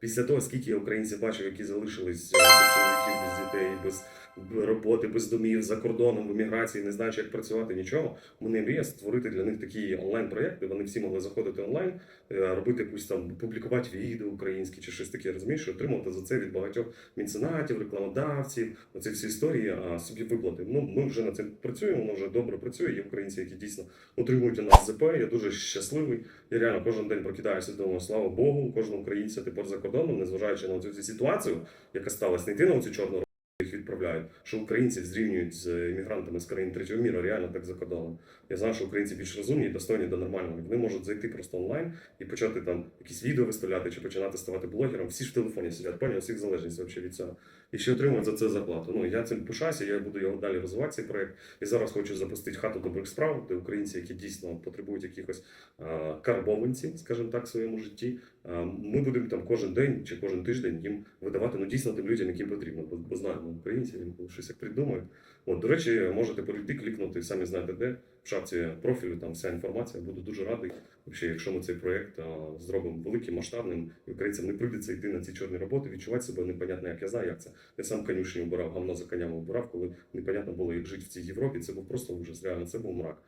після того, скільки я українців бачив, які залишились е, без чоловіків, без дітей, без роботи, без домів, за кордоном, в еміграції, не знаючи, як працювати, нічого. Мене мрія створити для них такі онлайн-проєкти. Вони всі могли заходити онлайн, е, робити якусь там, публікувати відео українські чи щось таке, розумієш, отримувати за це від багатьох меценатів, рекламодавців, оці всі історії, а собі виплати. Ну, ми вже над цим працюємо, воно вже добре працює. Є українці, які дійсно утримують у нас ЗП. Я дуже щасливий. Я реально кожен день прокидаюся і думаю, слава Богу, кожного українця тепер за кордоном, незважаючи на цю ситуацію, яка сталася, не йти на цю чорну роботу, їх відправляють, що українців зрівнюють з іммігрантами з країн третього міру, реально так за кордоном. Я знаю, що українці більш розумні достойні до нормального. Вони можуть зайти просто онлайн і почати там якісь відео виставляти чи починати ставати блогером. Всі ж в телефоні сидять, поняв, всіх залежність вообще від цього. І ще отримують за це зарплату. Ну я цим пишаюся, я буду його далі розвивати цей проект. І зараз хочу запустити хату добрих справ, де українці, які дійсно потребують якихось карбованців, скажімо так, в своєму житті. А, ми будемо там кожен день чи кожен тиждень їм видавати ну дійсно тим людям, яким потрібно. Бо, знаємо українців, інколи щось як придумають. От, до речі, можете перейти, клікнути, самі знаєте де. В шапці профілю там вся інформація. Буду дуже радий, Вообще, якщо ми цей проект а, зробимо великим, масштабним, і українцям не прийдеться йти на ці чорні роботи, відчувати себе непонятно, як я знаю, як це. Я сам конюшні обирав, гамно за конями обирав, коли непонятно було, як жити в цій Європі. Це був просто ужас. Реально, це був мрак.